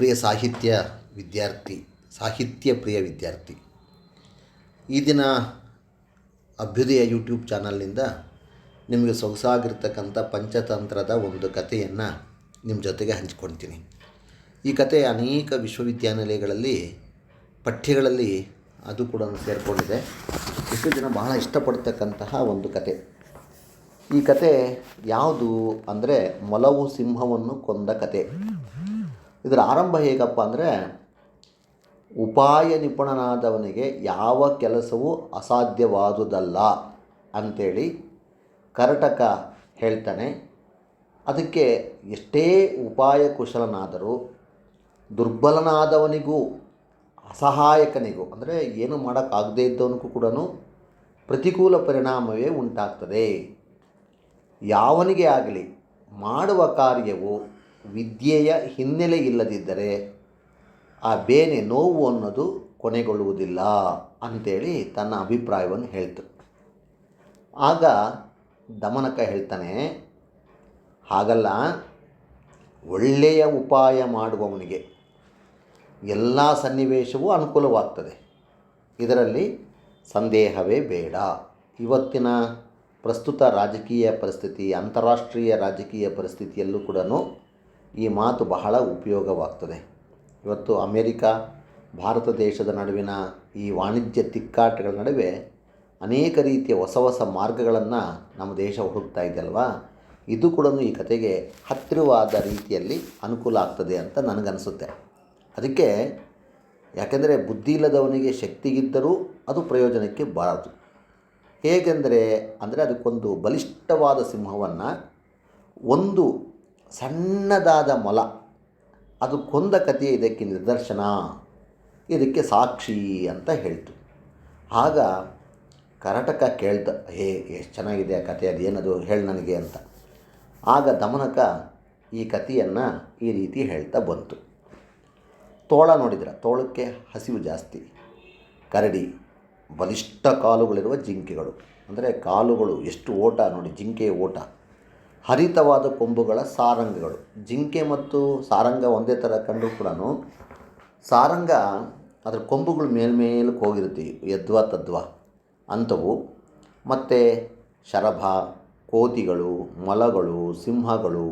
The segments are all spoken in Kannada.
ಪ್ರಿಯ ಸಾಹಿತ್ಯ ವಿದ್ಯಾರ್ಥಿ, ಸಾಹಿತ್ಯ ಪ್ರಿಯ ವಿದ್ಯಾರ್ಥಿ. ಈ ದಿನ ಅಭ್ಯುದಯ ಯೂಟ್ಯೂಬ್ ಚಾನಲ್ನಿಂದ ನಿಮಗೆ ಸೊಗಸಾಗಿರ್ತಕ್ಕಂಥ ಪಂಚತಂತ್ರದ ಒಂದು ಕಥೆಯನ್ನು ನಿಮ್ಮ ಜೊತೆಗೆ ಹಂಚ್ಕೊಳ್ತೀನಿ. ಈ ಕತೆ ಅನೇಕ ವಿಶ್ವವಿದ್ಯಾನಿಲಯಗಳಲ್ಲಿ, ಪಠ್ಯಗಳಲ್ಲಿ ಅದು ಕೂಡ ಸೇರಿಕೊಂಡಿದೆ. ಎಷ್ಟು ಜನ ಬಹಳ ಇಷ್ಟಪಡ್ತಕ್ಕಂತಹ ಒಂದು ಕತೆ ಈ ಕತೆ ಯಾವುದು ಅಂದರೆ ಮೊಲವು ಸಿಂಹವನ್ನು ಕೊಂದ ಕತೆ ಇದರ ಆರಂಭ ಹೇಗಪ್ಪ ಅಂದರೆ ಉಪಾಯ ನಿಪುಣನಾದವನಿಗೆ ಯಾವ ಕೆಲಸವೂ ಅಸಾಧ್ಯವಾದುದಲ್ಲ ಅಂಥೇಳಿ ಕರಟಕ ಹೇಳ್ತಾನೆ. ಅದಕ್ಕೆ ಎಷ್ಟೇ ಉಪಾಯ ಕುಶಲನಾದರೂ ದುರ್ಬಲನಾದವನಿಗೂ, ಅಸಹಾಯಕನಿಗೂ, ಅಂದರೆ ಏನು ಮಾಡೋಕ್ಕಾಗದೇ ಇದ್ದವನಿಗೂ ಕೂಡ ಪ್ರತಿಕೂಲ ಪರಿಣಾಮವೇ ಉಂಟಾಗ್ತದೆ. ಯಾವನಿಗೆ ಆಗಲಿ, ಮಾಡುವ ಕಾರ್ಯವು ವಿದ್ಯೆಯ ಹಿನ್ನೆಲೆ ಇಲ್ಲದಿದ್ದರೆ ಆ ಬೇನೆ ನೋವು ಅನ್ನೋದು ಕೊನೆಗೊಳ್ಳುವುದಿಲ್ಲ ಅಂಥೇಳಿ ತನ್ನ ಅಭಿಪ್ರಾಯವನ್ನು ಹೇಳ್ತು. ಆಗ ದಮನಕ ಹೇಳ್ತಾನೆ, ಹಾಗಲ್ಲ, ಒಳ್ಳೆಯ ಉಪಾಯ ಮಾಡುವವನಿಗೆ ಎಲ್ಲ ಸನ್ನಿವೇಶವೂ ಅನುಕೂಲವಾಗ್ತದೆ. ಇದರಲ್ಲಿ ಸಂದೇಹವೇ ಬೇಡ. ಇವತ್ತಿನ ಪ್ರಸ್ತುತ ರಾಜಕೀಯ ಪರಿಸ್ಥಿತಿ, ಅಂತಾರಾಷ್ಟ್ರೀಯ ರಾಜಕೀಯ ಪರಿಸ್ಥಿತಿಯಲ್ಲೂ ಕೂಡ ಈ ಮಾತು ಬಹಳ ಉಪಯೋಗವಾಗ್ತದೆ. ಇವತ್ತು ಅಮೇರಿಕಾ, ಭಾರತ ದೇಶದ ನಡುವಿನ ಈ ವಾಣಿಜ್ಯ ತಿಕ್ಕಾಟಗಳ ನಡುವೆ ಅನೇಕ ರೀತಿಯ ಹೊಸ ಹೊಸ ಮಾರ್ಗಗಳನ್ನು ನಮ್ಮ ದೇಶ ಹುಡುಕ್ತಾ ಇದೆಯಲ್ವಾ ಇದು ಕೂಡ ಈ ಕತೆಗೆ ಹತ್ತಿರವಾದ ರೀತಿಯಲ್ಲಿ ಅನುಕೂಲ ಆಗ್ತದೆ ಅಂತ ನನಗನ್ನಿಸುತ್ತೆ ಅದಕ್ಕೆ ಯಾಕೆಂದರೆ ಬುದ್ಧಿ ಇಲ್ಲದವನಿಗೆ ಶಕ್ತಿಗಿದ್ದರೂ ಅದು ಪ್ರಯೋಜನಕ್ಕೆ ಬಾರದು. ಹೇಗೆಂದರೆ, ಅಂದರೆ ಅದಕ್ಕೊಂದು ಬಲಿಷ್ಠವಾದ ಸಿಂಹವನ್ನು ಒಂದು ಸಣ್ಣದಾದ ಮೊಲ. ಅದು ಕೊಂದ ಕಥೆ ಇದಕ್ಕೆ ನಿದರ್ಶನ. ಇದಕ್ಕೆ ಸಾಕ್ಷಿ ಅಂತ ಹೇಳ್ತು. ಆಗ ಕರಟಕ ಕೇಳ್ದ ಹೇ, ಎಷ್ಟು ಚೆನ್ನಾಗಿದೆ ಆ ಕಥೆ, ಅದೇನದು? ಹೇಳಿ ನನಗೆ ಅಂತ. ಆಗ ದಮನಕ ಈ ಕಥೆಯನ್ನು ಈ ರೀತಿ ಹೇಳ್ತಾ ಬಂತು. ತೋಳ ನೋಡಿದ್ರೆ, ತೋಳಕ್ಕೆ ಹಸಿವು ಜಾಸ್ತಿ. ಕರಡಿ, ಬಲಿಷ್ಠ ಕಾಲುಗಳಿರುವ ಜಿಂಕೆಗಳು. ಅಂದರೆ ಕಾಲುಗಳು ಎಷ್ಟು ಓಟ ನೋಡಿ, ಜಿಂಕೆಯ ಓಟ. ಹರಿತವಾದ ಕೊಂಬುಗಳ ಸಾರಂಗಗಳು. ಜಿಂಕೆ ಮತ್ತು ಸಾರಂಗ ಒಂದೇ ಥರ ಕಂಡು ಕೂಡ ಸಾರಂಗ ಅದರ ಕೊಂಬುಗಳು ಮೇಲ್ಮೇಲಕ್ಕೆ ಹೋಗಿರುತ್ತೆ. ಯದ್ವಾ ತದ್ವಾ ಅಂಥವು ಮತ್ತು ಶರಭ, ಕೋತಿಗಳು, ಮೊಲಗಳು, ಸಿಂಹಗಳು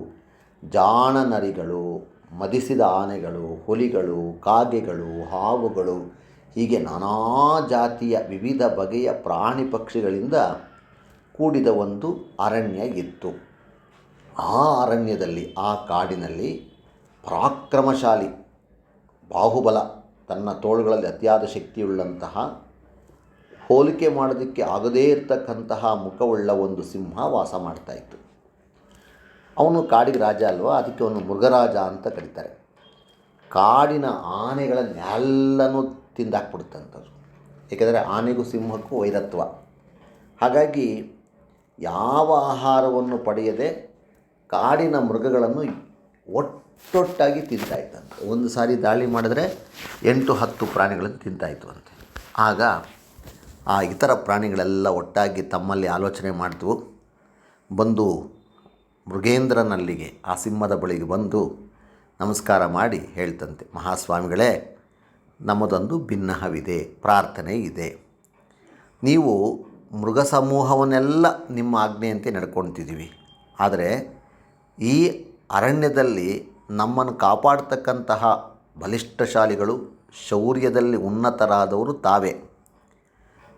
ಜಾಣ ನರಿಗಳು ಮದಿಸಿದ ಆನೆಗಳು, ಹುಲಿಗಳು, ಕಾಗೆಗಳು, ಹಾವುಗಳು, ಹೀಗೆ ನಾನಾ ಜಾತಿಯ ವಿವಿಧ ಬಗೆಯ ಪ್ರಾಣಿ ಪಕ್ಷಿಗಳಿಂದ ಕೂಡಿದ ಒಂದು ಅರಣ್ಯ ಇತ್ತು. ಆ ಅರಣ್ಯದಲ್ಲಿ, ಆ ಕಾಡಿನಲ್ಲಿ ಪರಾಕ್ರಮಶಾಲಿ ಬಾಹುಬಲ ತನ್ನ ತೋಳುಗಳಲ್ಲಿ ಅತಿಯಾದ ಶಕ್ತಿಯುಳ್ಳಂತಹ ಹೋಲಿಕೆ ಮಾಡೋದಕ್ಕೆ ಆಗದೇ ಇರತಕ್ಕಂತಹ ಮುಖವುಳ್ಳ ಒಂದು ಸಿಂಹ ವಾಸ ಮಾಡ್ತಾಯಿತ್ತು ಅವನು ಕಾಡಿಗೆ ರಾಜ ಅಲ್ವಾ? ಅದಕ್ಕೆ ಅವನು ಮೃಗರಾಜ ಅಂತ ಕರೀತಾರೆ. ಕಾಡಿನ ಆನೆಗಳನ್ನೆಲ್ಲನೂ ತಿಂದಾಕ್ಬಿಡುತ್ತಂಥದ್ದು ಏಕೆಂದರೆ ಆನೆಗೂ ಸಿಂಹಕ್ಕೂ ವೈರತ್ವ. ಹಾಗಾಗಿ ಯಾವ ಆಹಾರವನ್ನು ಪಡೆಯದೆ ಕಾಡಿನ ಮೃಗಗಳನ್ನು ಒಟ್ಟೊಟ್ಟಾಗಿ ತಿಂತಾಯಿತ್ತಂತೆ ಒಂದು ಸಾರಿ ದಾಳಿ ಮಾಡಿದ್ರೆ ಎಂಟು ಹತ್ತು ಪ್ರಾಣಿಗಳನ್ನು ತಿಂತಾಯಿತ್ತು ಅಂತೆ ಆಗ ಆ ಇತರ ಪ್ರಾಣಿಗಳೆಲ್ಲ ಒಟ್ಟಾಗಿ ತಮ್ಮಲ್ಲಿ ಆಲೋಚನೆ ಮಾಡಿದ್ವು ಬಂದು ಮೃಗೇಂದ್ರನಲ್ಲಿಗೆ, ಆ ಸಿಂಹದ ಬಳಿಗೆ ಬಂದು ನಮಸ್ಕಾರ ಮಾಡಿ ಹೇಳ್ತಂತೆ, ಮಹಾಸ್ವಾಮಿಗಳೇ, ನಮ್ಮದೊಂದು ಭಿನ್ನಹವಿದೆ, ಪ್ರಾರ್ಥನೆ ಇದೆ. ನೀವು ಮೃಗ ಸಮೂಹವನ್ನೆಲ್ಲ ನಿಮ್ಮ ಆಜ್ಞೆಯಂತೆ ನಡ್ಕೊತಿದ್ದೀವಿ ಆದರೆ ಈ ಅರಣ್ಯದಲ್ಲಿ ನಮ್ಮನ್ನು ಕಾಪಾಡ್ತಕ್ಕಂತಹ ಬಲಿಷ್ಠಶಾಲಿಗಳು ಶೌರ್ಯದಲ್ಲಿ ಉನ್ನತರಾದವರು ತಾವೇ.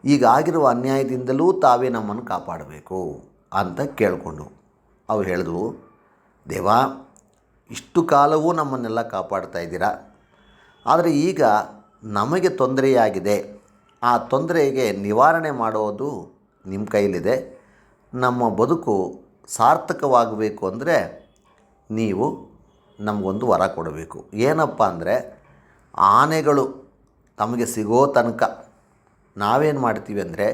ಈಗಾಗಿರುವ ಅನ್ಯಾಯದಿಂದಲೂ ತಾವೇ ನಮ್ಮನ್ನು ಕಾಪಾಡಬೇಕು ಅಂತ ಕೇಳಿಕೊಂಡು ಅವ್ರು ಹೇಳಿದ್ರು, ದೇವಾ, ಇಷ್ಟು ಕಾಲವೂ ನಮ್ಮನ್ನೆಲ್ಲ ಕಾಪಾಡ್ತಾ ಇದ್ದೀರಾ? ಆದರೆ ಈಗ ನಮಗೆ ತೊಂದರೆಯಾಗಿದೆ. ಆ ತೊಂದರೆಗೆ ನಿವಾರಣೆ ಮಾಡೋದು ನಿಮ್ಮ ಕೈಲಿದೆ ನಮ್ಮ ಬದುಕು ಸಾರ್ಥಕವಾಗಬೇಕು ಅಂದರೆ ನೀವು ನಮಗೊಂದು ವರ ಕೊಡಬೇಕು. ಏನಪ್ಪ ಅಂದರೆ ಆನೆಗಳು ತಮಗೆ ಸಿಗೋ ತನಕ ನಾವೇನು ಮಾಡ್ತೀವಿ ಅಂದರೆ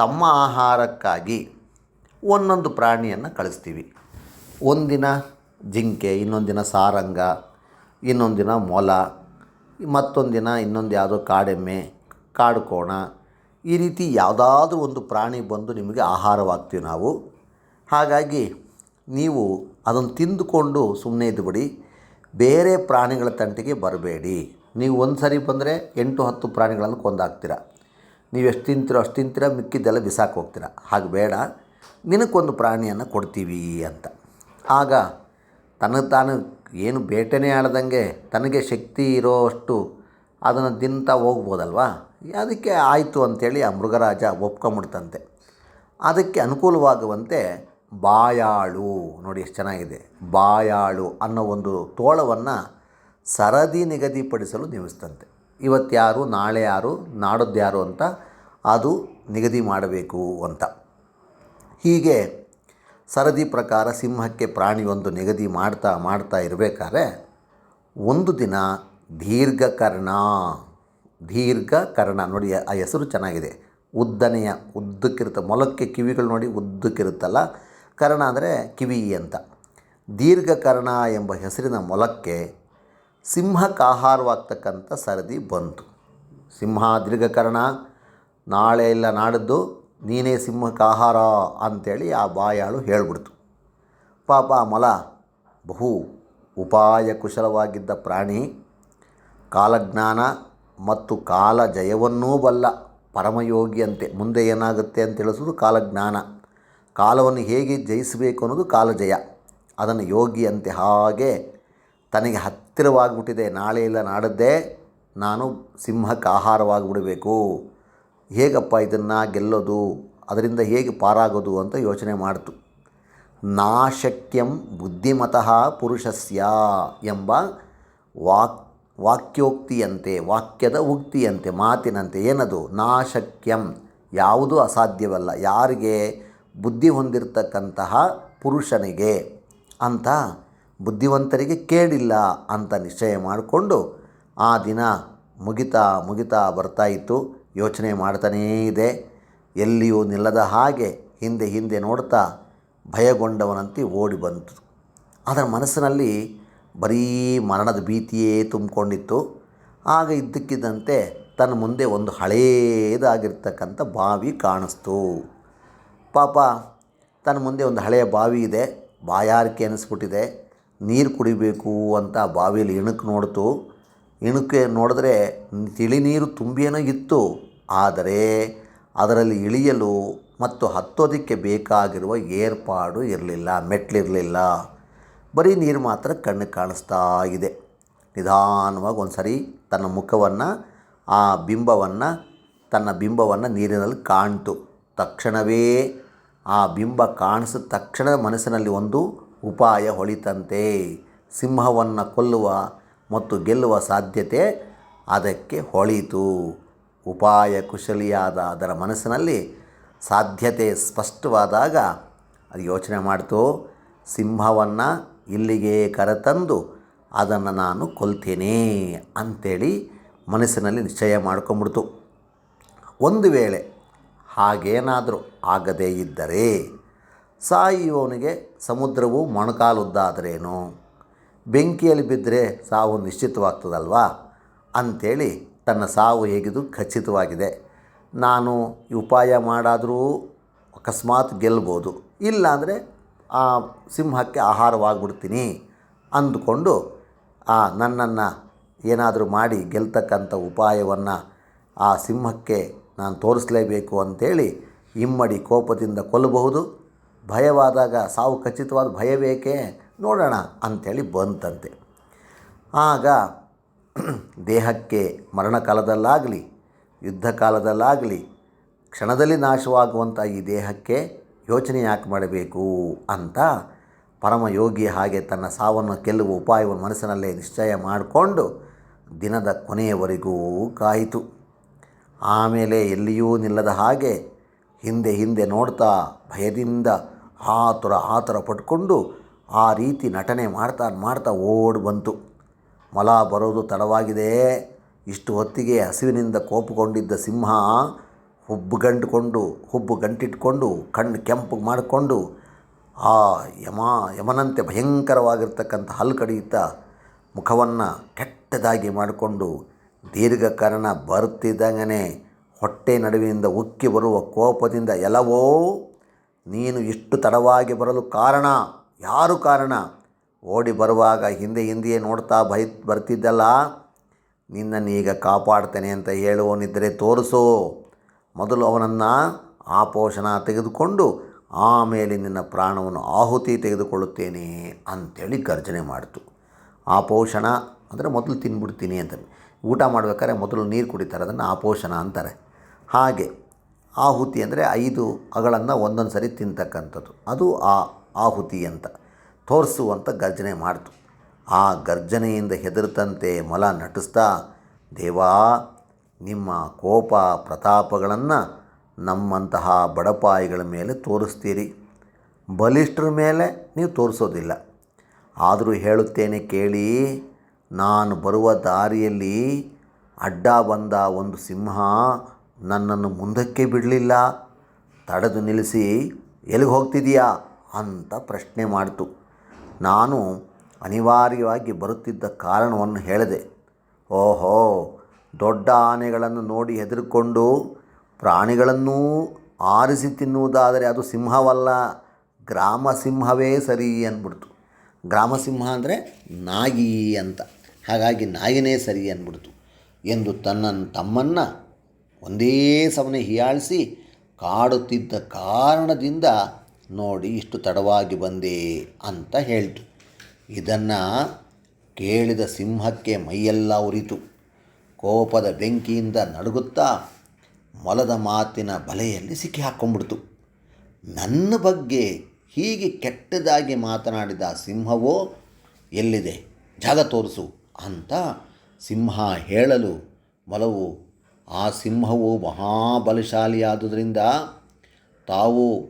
ತಮ್ಮ ಆಹಾರಕ್ಕಾಗಿ ಒಂದೊಂದು ಪ್ರಾಣಿಯನ್ನು ಕಳಿಸ್ತೀವಿ. ಒಂದಿನ ಜಿಂಕೆ, ಇನ್ನೊಂದಿನ ದಿನ ಸಾರಂಗ, ಇನ್ನೊಂದಿನ ದಿನ ಮೊಲ, ಮತ್ತೊಂದಿನ ದಿನ ಇನ್ನೊಂದು ಯಾವುದೋ ಕಾಡೆಮ್ಮೆ, ಕಾಡುಕೋಣ, ಈ ರೀತಿ ಯಾವುದಾದ್ರೂ ಒಂದು ಪ್ರಾಣಿ ಬಂದು ನಿಮಗೆ ಆಹಾರವಾಗ್ತೀವಿ ನಾವು. ಹಾಗಾಗಿ ನೀವು ಅದನ್ನು ತಿಂದುಕೊಂಡು ಸುಮ್ಮನೆ ಇದ್ದುಬಿಡಿ ಬೇರೆ ಪ್ರಾಣಿಗಳ ತಂಟೆಗೆ ಬರಬೇಡಿ. ನೀವು ಒಂದು ಸರಿ ಬಂದರೆ ಎಂಟು ಹತ್ತು ಪ್ರಾಣಿಗಳನ್ನು ಕೊಂದಾಕ್ತೀರ. ನೀವು ಎಷ್ಟು ತಿಂತೀರೋ ಅಷ್ಟು ತಿಂತೀರ, ಮಿಕ್ಕಿದ್ದೆಲ್ಲ ಬಿಸಾಕಿ ಹೋಗ್ತೀರ. ಹಾಗೆ ಬೇಡ. ನಿನಗೊಂದು ಪ್ರಾಣಿಯನ್ನು ಕೊಡ್ತೀವಿ ಅಂತ. ಆಗ ತನಗೆ ತಾನು ಏನು ಬೇಟೆನೇ ಆಡ್ದಂಗೆ ತನಗೆ ಶಕ್ತಿ ಇರೋಷ್ಟು ಅದನ್ನು ತಿಂತಾ ಹೋಗ್ಬೋದಲ್ವಾ? ಅದಕ್ಕೆ ಆಯಿತು ಅಂಥೇಳಿ ಆ ಮೃಗರಾಜ ಒಪ್ಕೊಂಬಿಡ್ತಂತೆ ಅದಕ್ಕೆ ಅನುಕೂಲವಾಗುವಂತೆ ಬಾಯಾಳು. ನೋಡಿ ಎಷ್ಟು ಚೆನ್ನಾಗಿದೆ. ಬಾಯಾಳು ಅನ್ನೋ ಒಂದು ತೋಳವನ್ನು ಸರದಿ ನಿಗದಿಪಡಿಸಲು ನಿವಿಸ್ತಂತೆ ಇವತ್ತು ಯಾರು ನಾಳೆ ಯಾರು, ನಾಡೋದು ಯಾರು ಅಂತ ಅದು ನಿಗದಿ ಮಾಡಬೇಕು ಅಂತ. ಹೀಗೆ ಸರದಿ ಪ್ರಕಾರ ಸಿಂಹಕ್ಕೆ ಪ್ರಾಣಿಯೊಂದು ನಿಗದಿ ಮಾಡ್ತಾ ಮಾಡ್ತಾ ಇರಬೇಕಾದ್ರೆ ಒಂದು ದಿನ ದೀರ್ಘಕರ್ಣ ದೀರ್ಘಕರ್ಣ. ನೋಡಿ ಆ ಹೆಸರು ಚೆನ್ನಾಗಿದೆ. ಉದ್ದನೆಯ, ಉದ್ದಕ್ಕಿರುತ್ತೆ ಮೊಲಕ್ಕೆ ಕಿವಿಗಳು ನೋಡಿ ಉದ್ದಕ್ಕಿರುತ್ತಲ್ಲ ಕರ್ಣ ಅಂದರೆ ಕಿವಿ ಅಂತ. ದೀರ್ಘಕರ್ಣ ಎಂಬ ಹೆಸರಿನ ಮೊಲಕ್ಕೆ ಸಿಂಹಕ್ಕೆ ಆಹಾರವಾಗ್ತಕ್ಕಂಥ ಸರದಿ ಬಂತು. ಸಿಂಹ ದೀರ್ಘಕರ್ಣ ನಾಳೆ ಇಲ್ಲ ನಾಡಿದ್ದು, ನೀನೇ ಸಿಂಹಕ್ಕೆ ಆಹಾರ ಅಂಥೇಳಿ ಆ ಬಾಯಾಳು ಹೇಳ್ಬಿಡ್ತು. ಪಾಪ ಆ ಮೊಲ ಬಹು ಉಪಾಯ ಕುಶಲವಾಗಿದ್ದ ಪ್ರಾಣಿ, ಕಾಲಜ್ಞಾನ ಮತ್ತು ಕಾಲ ಜಯವನ್ನೂ ಬಲ್ಲ ಪರಮಯೋಗಿಯಂತೆ ಮುಂದೆ ಏನಾಗುತ್ತೆ ಅಂತ ತಿಳಿಸೋದು ಕಾಲಜ್ಞಾನ. ಕಾಲವನ್ನು ಹೇಗೆ ಜಯಿಸಬೇಕು ಅನ್ನೋದು ಕಾಲಜಯ. ಅದನ್ನು ಯೋಗಿಯಂತೆ ಹಾಗೆ ತನಗೆ ಹತ್ತಿರವಾಗಿಬಿಟ್ಟಿದೆ. ನಾಳೆ ಇಲ್ಲ, ನಾಡದ್ದೇ ನಾನು ಸಿಂಹಕ್ಕೆ ಆಹಾರವಾಗಿಬಿಡಬೇಕು. ಹೇಗಪ್ಪ ಇದನ್ನು ಗೆಲ್ಲೋದು? ಅದರಿಂದ ಹೇಗೆ ಪಾರಾಗೋದು ಅಂತ ಯೋಚನೆ ಮಾಡ್ತು. ನಾಶಕ್ಯಂ ಬುದ್ಧಿಮತಃ ಪುರುಷಸ್ಯ ಎಂಬ ವಾಕ್, ವಾಕ್ಯೋಕ್ತಿಯಂತೆ, ವಾಕ್ಯದ ಉಕ್ತಿಯಂತೆ, ಮಾತಿನಂತೆ ಏನದು? ನಾಶಕ್ಯಂ. ಯಾವುದೂ ಅಸಾಧ್ಯವಲ್ಲ. ಯಾರಿಗೆ? ಬುದ್ಧಿ ಹೊಂದಿರತಕ್ಕಂತಹ ಪುರುಷನಿಗೆ ಅಂತ ಬುದ್ಧಿವಂತರಿಗೆ ಕೇಳಿಲ್ಲ ಅಂತ ನಿಶ್ಚಯ ಮಾಡಿಕೊಂಡು ಆ ದಿನ ಮುಗಿತಾ ಮುಗಿತಾ ಬರ್ತಾಯಿತ್ತು ಯೋಚನೆ ಮಾಡ್ತಾನೇ ಇದೆ. ಎಲ್ಲಿಯೂ ನಿಲ್ಲದ ಹಾಗೆ ಹಿಂದೆ ಹಿಂದೆ ನೋಡ್ತಾ ಭಯಗೊಂಡವನಂತೆ ಓಡಿ ಬಂತು. ಅದರ ಮನಸ್ಸಿನಲ್ಲಿ ಬರೀ ಮರಣದ ಭೀತಿಯೇ ತುಂಬಿಕೊಂಡಿತ್ತು. ಆಗ ಇದ್ದಕ್ಕಿದ್ದಂತೆ ತನ್ನ ಮುಂದೆ ಒಂದು ಹಳೇದಾಗಿರ್ತಕ್ಕಂಥ ಬಾವಿ ಕಾಣಿಸ್ತು. ಪಾಪ, ತನ್ನ ಮುಂದೆ ಒಂದು ಹಳೆಯ ಬಾವಿ ಇದೆ. ಬಾಯಾರಿಕೆ ಅನಿಸ್ಬಿಟ್ಟಿದೆ ನೀರು ಕುಡಿಬೇಕು ಅಂತ ಬಾವಿಯಲ್ಲಿ ಇಣುಕು ನೋಡ್ತು. ಇಣುಕೆ ನೋಡಿದ್ರೆ ತಿಳಿ ನೀರು ತುಂಬಿಯೇನೋ ಇತ್ತು. ಆದರೆ ಅದರಲ್ಲಿ ಇಳಿಯಲು ಮತ್ತು ಹತ್ತೋದಕ್ಕೆ ಬೇಕಾಗಿರುವ ಏರ್ಪಾಡು ಇರಲಿಲ್ಲ ಮೆಟ್ಲಿರಲಿಲ್ಲ ಬರೀ ನೀರು ಮಾತ್ರ ಕಣ್ಣು ಕಾಣಿಸ್ತಾ ಇದೆ. ನಿಧಾನವಾಗಿ ಒಂದು ಸರಿ ತನ್ನ ಮುಖವನ್ನು, ಆ ಬಿಂಬವನ್ನು, ತನ್ನ ಬಿಂಬವನ್ನು ನೀರಿನಲ್ಲಿ ಕಾಣ್ತು. ತಕ್ಷಣವೇ ಆ ಬಿಂಬ ಕಾಣಿಸಿದ ತಕ್ಷಣ ಮನಸ್ಸಿನಲ್ಲಿ ಒಂದು ಉಪಾಯ ಹೊಳಿತಂತೆ. ಸಿಂಹವನ್ನು ಕೊಲ್ಲುವ ಮತ್ತು ಗೆಲ್ಲುವ ಸಾಧ್ಯತೆ ಅದಕ್ಕೆ ಹೊಳಿತು. ಉಪಾಯ ಕುಶಲಿಯಾದ ಅದರ ಮನಸ್ಸಿನಲ್ಲಿ ಸಾಧ್ಯತೆ ಸ್ಪಷ್ಟವಾದಾಗ ಅದು ಯೋಚನೆ ಮಾಡ್ತು, ಸಿಂಹವನ್ನು ಇಲ್ಲಿಗೆ ಕರೆತಂದು ಅದನ್ನು ನಾನು ಕೊಲ್ತೇನೆ ಅಂಥೇಳಿ ಮನಸ್ಸಿನಲ್ಲಿ ನಿಶ್ಚಯ ಮಾಡ್ಕೊಂಬಿಡ್ತು. ಒಂದು ವೇಳೆ ಹಾಗೇನಾದರೂ ಆಗದೇ ಇದ್ದರೆ ಸಾಯುವವನಿಗೆ ಸಮುದ್ರವು ಮೊಣಕಾಲುದ್ದಾದರೇನು? ಬೆಂಕಿಯಲ್ಲಿ ಬಿದ್ದರೆ ಸಾವು ನಿಶ್ಚಿತವಾಗ್ತದಲ್ವಾ? ಅಂಥೇಳಿ ತನ್ನ ಸಾವು ಹೇಗಿದು ಖಚಿತವಾಗಿದೆ. ನಾನು ಉಪಾಯ ಮಾಡಾದರೂ ಅಕಸ್ಮಾತ್ ಗೆಲ್ಬೋದು. ಇಲ್ಲಾಂದರೆ ಆ ಸಿಂಹಕ್ಕೆ ಆಹಾರವಾಗಿಬಿಡ್ತೀನಿ ಅಂದುಕೊಂಡು ಆ ನನ್ನನ್ನು ಏನಾದರೂ ಮಾಡಿ ಗೆಲ್ತಕ್ಕಂಥ ಉಪಾಯವನ್ನು ಆ ಸಿಂಹಕ್ಕೆ ನಾನು ತೋರಿಸಲೇಬೇಕು ಅಂತೇಳಿ ಇಮ್ಮಡಿ ಕೋಪದಿಂದ ಕೊಲ್ಲಬಹುದು. ಭಯವಾದಾಗ ಸಾವು ಖಚಿತವಾದ ಭಯ ಬೇಕೇ ನೋಡೋಣ ಅಂಥೇಳಿ ಬಂತಂತೆ. ಆಗ ದೇಹಕ್ಕೆ ಮರಣಕಾಲದಲ್ಲಾಗಲಿ ಯುದ್ಧ ಕಾಲದಲ್ಲಾಗಲಿ ಕ್ಷಣದಲ್ಲಿ ನಾಶವಾಗುವಂಥ ಈ ದೇಹಕ್ಕೆ ಯೋಚನೆ ಯಾಕೆ ಮಾಡಬೇಕು ಅಂತ ಪರಮಯೋಗಿ ಹಾಗೆ ತನ್ನ ಸಾವನ್ನು ಗೆಲ್ಲುವ ಉಪಾಯವನ್ನು ಮನಸ್ಸಿನಲ್ಲೇ ನಿಶ್ಚಯ ಮಾಡಿಕೊಂಡು ದಿನದ ಕೊನೆಯವರೆಗೂ ಕಾಯಿತು. ಆಮೇಲೆ ಎಲ್ಲಿಯೂ ನಿಲ್ಲದ ಹಾಗೆ ಹಿಂದೆ ಹಿಂದೆ ನೋಡ್ತಾ ಭಯದಿಂದ ಆತುರ ಆತುರ ಪಟ್ಕೊಂಡು ಆ ರೀತಿ ನಟನೆ ಮಾಡ್ತಾ ಮಾಡ್ತಾ ಓಡಿ ಬಂತು. ಮೊಲ ಬರೋದು ತಡವಾಗಿದೆ. ಇಷ್ಟು ಹೊತ್ತಿಗೆ ಹಸಿವಿನಿಂದ ಕೋಪಗೊಂಡಿದ್ದ ಸಿಂಹ ಹುಬ್ಬು ಗಂಟುಕೊಂಡು, ಹುಬ್ಬು ಗಂಟಿಟ್ಕೊಂಡು, ಕಣ್ಣು ಕೆಂಪು ಮಾಡಿಕೊಂಡು, ಆ ಯಮ ಯಮನಂತೆ ಭಯಂಕರವಾಗಿರ್ತಕ್ಕಂಥ ಹಲ್ಲು ಕಡಿಯುತ್ತಾ ಮುಖವನ್ನು ಕೆಟ್ಟದಾಗಿ ಮಾಡಿಕೊಂಡು ದೀರ್ಘಕರಣ ಬರುತ್ತಿದ್ದಂಗನೆ ಹೊಟ್ಟೆ ನಡುವಿನಿಂದ ಉಕ್ಕಿ ಬರುವ ಕೋಪದಿಂದ ಎಲ್ಲವೋ ನೀನು ಇಷ್ಟು ತಡವಾಗಿ ಬರಲು ಕಾರಣ? ಯಾರು ಕಾರಣ? ಓಡಿ ಬರುವಾಗ ಹಿಂದೆ ಹಿಂದೆಯೇ ನೋಡ್ತಾ ಬೈ ಬರ್ತಿದ್ದಲ್ಲ? ನಿನ್ನನ್ನು ಈಗ ಕಾಪಾಡ್ತೇನೆ ಅಂತ ಹೇಳುವವನಿದ್ದರೆ ತೋರಿಸು. ಮೊದಲು ಅವನನ್ನು ಆಪೋಷಣ ತೆಗೆದುಕೊಂಡು ಆಮೇಲೆ ನಿನ್ನ ಪ್ರಾಣವನ್ನು ಆಹುತಿ ತೆಗೆದುಕೊಳ್ಳುತ್ತೇನೆ ಅಂಥೇಳಿ ಗರ್ಜನೆ ಮಾಡಿತು. ಆಪೋಷಣ ಅಂದರೆ ಮೊದಲು ತಿನ್ಬಿಡ್ತೀನಿ ಅಂತ ಊಟ ಮಾಡ್ಬೇಕಾದ್ರೆ ಮೊದಲು ನೀರು ಕುಡಿತಾರೆ, ಅದನ್ನು ಆಪೋಷಣ ಅಂತಾರೆ. ಹಾಗೆ ಆಹುತಿ ಅಂದರೆ ಐದು ಅಗಳನ್ನು ಒಂದೊಂದು ಸರಿ ತಿಂತಕ್ಕಂಥದ್ದು. ಅದು ಆ ಆಹುತಿ ಅಂತ ತೋರಿಸುವಂಥ ಗರ್ಜನೆ ಮಾಡ್ತು. ಆ ಗರ್ಜನೆಯಿಂದ ಹೆದರ್ತಂತೆ ಮೊಲ ನಟಿಸ್ತಾ, ದೇವಾ, ನಿಮ್ಮ ಕೋಪ ಪ್ರತಾಪಗಳನ್ನು ನಮ್ಮಂತಹ ಬಡಪಾಯಿಗಳ ಮೇಲೆ ತೋರಿಸ್ತೀರಿ. ಬಲಿಷ್ಠರ ಮೇಲೆ ನೀವು ತೋರಿಸೋದಿಲ್ಲ. ಆದರೂ ಹೇಳುತ್ತೇನೆ ಕೇಳಿ ನಾನು ಬರುವ ದಾರಿಯಲ್ಲಿ ಅಡ್ಡ ಬಂದ ಒಂದು ಸಿಂಹ ನನ್ನನ್ನು ಮುಂದಕ್ಕೆ ಬಿಡಲಿಲ್ಲ. ತಡೆದು ನಿಲ್ಲಿಸಿ ಎಲ್ಲಿಗೆ ಹೋಗ್ತಿದೀಯಾ ಅಂತ ಪ್ರಶ್ನೆ ಮಾಡಿತು. ನಾನು ಅನಿವಾರ್ಯವಾಗಿ ಬರುತ್ತಿದ್ದ ಕಾರಣವನ್ನು ಹೇಳಿದೆ. ಓಹೋ, ದೊಡ್ಡ ಆನೆಗಳನ್ನು ನೋಡಿ ಹೆದರಿಕೊಂಡು ಪ್ರಾಣಿಗಳನ್ನೂ ಆರಿಸಿ ತಿನ್ನುವುದಾದರೆ ಅದು ಸಿಂಹವಲ್ಲ ಗ್ರಾಮ ಸಿಂಹವೇ ಸರಿ ಅಂದ್ಬಿಡ್ತು ಗ್ರಾಮ ಸಿಂಹ ಅಂದರೆ ನಾಯಿ ಅಂತ. ಹಾಗಾಗಿ ನಾಯಿನೇ ಸರಿ ಅಂದ್ಬಿಡ್ತು ಎಂದು ತನ್ನ ತಮ್ಮನ್ನು ಒಂದೇ ಸಮನೆ ಹೀಯಾಳಿಸಿ ಕಾಡುತ್ತಿದ್ದ ಕಾರಣದಿಂದ ನೋಡಿ ಇಷ್ಟು ತಡವಾಗಿ ಬಂದೆ ಅಂತ ಹೇಳ್ತು. ಇದನ್ನು ಕೇಳಿದ ಸಿಂಹಕ್ಕೆ ಮೈಯೆಲ್ಲ ಉರಿತು. ಕೋಪದ ಬೆಂಕಿಯಿಂದ ನಡುಗುತ್ತಾ ಮೊಲದ ಮಾತಿನ ಬಲೆಯಲ್ಲಿ ಸಿಕ್ಕಿ ಹಾಕ್ಕೊಂಡ್ಬಿಡ್ತು ನನ್ನ ಬಗ್ಗೆ ಹೀಗೆ ಕೆಟ್ಟದಾಗಿ ಮಾತನಾಡಿದ ಸಿಂಹವೋ ಎಲ್ಲಿದೆ? ಜಾಗ ತೋರಿಸು. ಅಂತ ಸಿಂಹ ಹೇಳಲು ಮಲವು. ಆ ಸಿಂಹವು ಮಹಾಬಲಶಾಲಿಯಾದುದರಿಂದ ತಾವು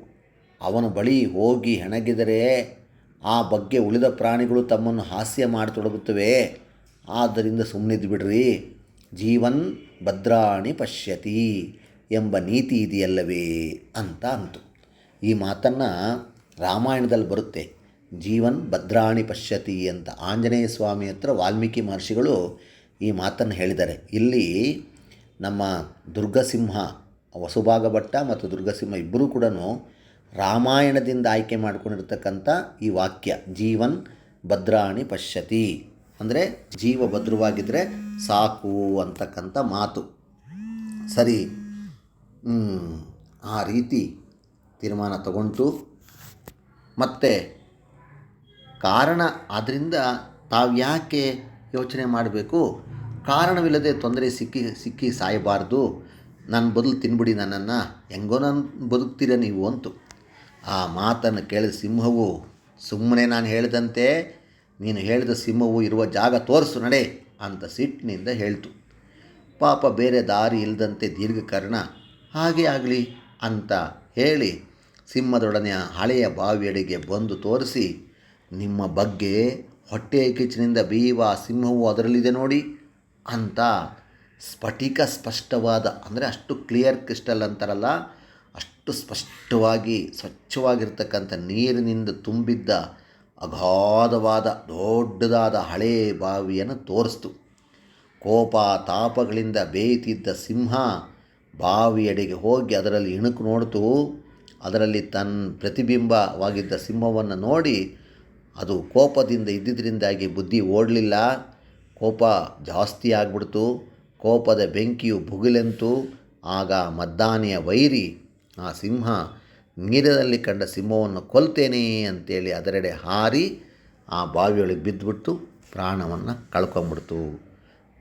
ಅವನ ಬಳಿ ಹೋಗಿ ಹೆಣಗಿದರೆ ಆ ಬಗ್ಗೆ ಉಳಿದ ಪ್ರಾಣಿಗಳು ತಮ್ಮನ್ನು ಹಾಸ್ಯ ಮಾಡತೊಡಗುತ್ತವೆ. ಆದ್ದರಿಂದ ಸುಮ್ಮನಿದ್ದು ಬಿಡ್ರಿ. ಜೀವನ್ ಭದ್ರಾಣಿ ಪಶ್ಯತಿ ಎಂಬ ನೀತಿ ಇದೆಯಲ್ಲವೇ ಅಂತ ಅಂತು. ಈ ಮಾತನ್ನು ರಾಮಾಯಣದಲ್ಲಿ ಬರುತ್ತೆ. ಜೀವನ್ ಭದ್ರಾಣಿ ಪಶ್ಯತಿ ಅಂತ ಆಂಜನೇಯ ಸ್ವಾಮಿ ಹತ್ರ ವಾಲ್ಮೀಕಿ ಮಹರ್ಷಿಗಳು ಈ ಮಾತನ್ನು ಹೇಳಿದ್ದಾರೆ. ಇಲ್ಲಿ ನಮ್ಮ ದುರ್ಗಸಿಂಹ ವಸುಭಾಗ ಭಟ್ಟ ಮತ್ತು ದುರ್ಗಸಿಂಹ ಇಬ್ಬರೂ ಕೂಡ ರಾಮಾಯಣದಿಂದ ಆಯ್ಕೆ ಮಾಡಿಕೊಂಡಿರ್ತಕ್ಕಂಥ ಈ ವಾಕ್ಯ, ಜೀವನ್ ಭದ್ರಾಣಿ ಪಶ್ಯತಿ. ಅಂದರೆ ಜೀವ ಭದ್ರವಾಗಿದ್ದರೆ ಸಾಕು ಅಂತಕ್ಕಂಥ ಮಾತು. ಸರಿ ಆ ರೀತಿ ತೀರ್ಮಾನ ತಗೊಂಡು ಮತ್ತು ಕಾರಣ ಆದ್ದರಿಂದ ತಾವು ಯಾಕೆ ಯೋಚನೆ ಮಾಡಬೇಕು? ಕಾರಣವಿಲ್ಲದೆ ತೊಂದರೆ ಸಿಕ್ಕಿ ಸಿಕ್ಕಿ ಸಾಯಬಾರ್ದು. ನನ್ನ ಬದಲು ತಿನ್ಬಿಡಿ ನನ್ನನ್ನು. ಹೆಂಗೋ ನಾನು ಬದುಕ್ತೀರ ನೀವು ಅಂತು. ಆ ಮಾತನ್ನು ಕೇಳಿದ ಸಿಂಹವು ಸುಮ್ಮನೆ ನಾನು ಹೇಳಿದಂತೆ, ನೀನು ಹೇಳಿದ ಸಿಂಹವು ಇರುವ ಜಾಗ ತೋರಿಸು ನಡೆ ಅಂತ ಸಿಟ್ಟಿನಿಂದ ಹೇಳ್ತು. ಪಾಪ ಬೇರೆ ದಾರಿ ಇಲ್ಲದಂತೆ ದೀರ್ಘಕರ್ಣ, ಹಾಗೆ ಆಗಲಿ ಅಂತ ಹೇಳಿ ಸಿಂಹದೊಡನೆ ಹಳೆಯ ಬಾವಿಯಡೆಗೆ ಬಂದು ತೋರಿಸಿ ನಿಮ್ಮ ಬಗ್ಗೆ ಹೊಟ್ಟೆ ಕಿಚ್ಚಿನಿಂದ ಬೀಯುವ ಸಿಂಹವು ಅದರಲ್ಲಿದೆ ನೋಡಿ ಅಂತ ಸ್ಫಟಿಕ ಸ್ಪಷ್ಟವಾದ, ಅಂದರೆ ಅಷ್ಟು ಕ್ಲಿಯರ್ ಕ್ರಿಸ್ಟಲ್ ಅಂತಾರಲ್ಲ, ಅಷ್ಟು ಸ್ಪಷ್ಟವಾಗಿ ಸ್ವಚ್ಛವಾಗಿರ್ತಕ್ಕಂಥ ನೀರಿನಿಂದ ತುಂಬಿದ್ದ ಅಗಾಧವಾದ, ದೊಡ್ಡದಾದ ಹಳೇ ಬಾವಿಯನ್ನು ತೋರಿಸ್ತು. ಕೋಪ ತಾಪಗಳಿಂದ ಬೇಯ್ತಿದ್ದ ಸಿಂಹ ಬಾವಿಯಡೆಗೆ ಹೋಗಿ ಅದರಲ್ಲಿ ಇಣುಕು ನೋಡ್ತು. ಅದರಲ್ಲಿ ತನ್ನ ಪ್ರತಿಬಿಂಬವಾಗಿದ್ದ ಸಿಂಹವನ್ನು ನೋಡಿ ಅದು ಕೋಪದಿಂದ ಇದ್ದಿದ್ದರಿಂದಾಗಿ ಬುದ್ಧಿ ಓಡಲಿಲ್ಲ. ಕೋಪ ಜಾಸ್ತಿ ಆಗ್ಬಿಡ್ತು. ಕೋಪದ ಬೆಂಕಿಯು ಭುಗಿಲೆಂತು ಆಗ ಮದ್ದಾನೆಯ ವೈರಿ, ಆ ಸಿಂಹ ನೀರಿನಲ್ಲಿ ಕಂಡ ಸಿಂಹವನ್ನು ಕೊಲ್ತೇನೆ ಅಂತೇಳಿ ಅದರೆಡೆ ಹಾರಿ ಆ ಬಾವಿಯೊಳಗೆ ಬಿದ್ದುಬಿಟ್ಟು ಪ್ರಾಣವನ್ನು ಕಳ್ಕೊಂಬಿಡ್ತು.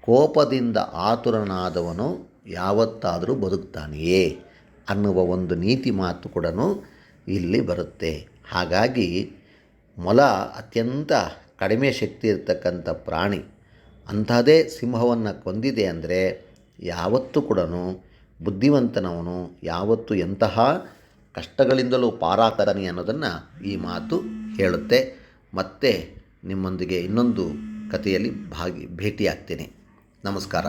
ಕೋಪದಿಂದ ಆತುರನಾದವನು ಯಾವತ್ತಾದರೂ ಬದುಕ್ತಾನೆಯೇ ಅನ್ನುವ ಒಂದು ನೀತಿ ಮಾತು ಕೂಡ ಇಲ್ಲಿ ಬರುತ್ತೆ. ಹಾಗಾಗಿ ಮೊಲ ಅತ್ಯಂತ ಕಡಿಮೆ ಶಕ್ತಿ ಇರತಕ್ಕಂಥ ಪ್ರಾಣಿ ಅಂಥದ್ದೇ ಸಿಂಹವನ್ನು ಕೊಂದಿದೆ ಅಂದರೆ ಯಾವತ್ತೂ ಕೂಡ ಬುದ್ಧಿವಂತನವನು, ಯಾವತ್ತೂ ಎಂತಹ ಕಷ್ಟಗಳಿಂದಲೂ ಪಾರಾತರನಿ ಅನ್ನೋದನ್ನು ಈ ಮಾತು ಹೇಳುತ್ತೆ. ಮತ್ತೆ ನಿಮ್ಮೊಂದಿಗೆ ಇನ್ನೊಂದು ಕಥೆಯಲ್ಲಿ ಭಾಗಿ, ಭೇಟಿಯಾಗ್ತೇನೆ. ನಮಸ್ಕಾರ.